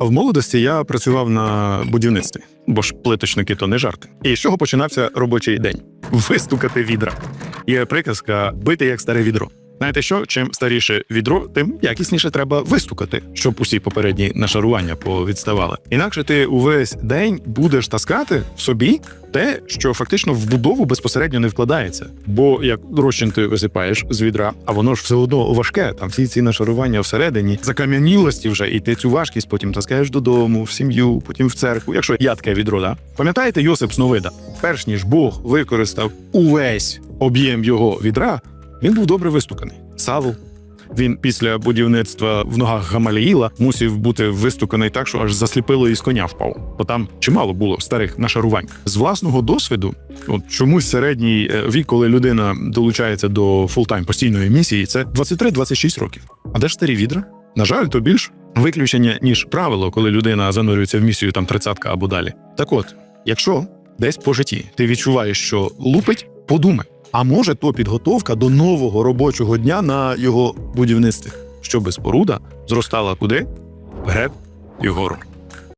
В молодості я працював на будівництві, бо ж плиточники то не жарт. І з чого починався робочий день? Вистукати відра. Є приказка бити як старе відро. Знаєте що? Чим старіше відро, тим якісніше треба вистукати, щоб усі попередні нашарування повідставали. Інакше ти увесь день будеш таскати в собі те, що фактично в будову безпосередньо не вкладається. Бо як розчин ти висипаєш з відра, а воно ж все одно важке. Там всі ці нашарування всередині, закам'янілості вже, і ти цю важкість потім таскаєш додому, в сім'ю, потім в церкву. Якщо ядке відро, да? пам'ятаєте Йосип Сновида? Перш ніж Бог використав увесь об'єм його відра, він був добре вистуканий. Савл. Він після будівництва в ногах Гамаліїла мусів бути вистуканий так, що аж засліпило і з коня впав. Бо там чимало було старих нашарувань. З власного досвіду, от чомусь середній е, вік, коли людина долучається до фултайм постійної місії, це 23-26 років. А де ж старі відра? На жаль, то більш виключення ніж правило, коли людина занурюється в місію там 30 або далі. Так от, якщо десь по житті ти відчуваєш, що лупить, подумай. А може, то підготовка до нового робочого дня на його будівництві, щоби споруда зростала куди? Вперед і вгору.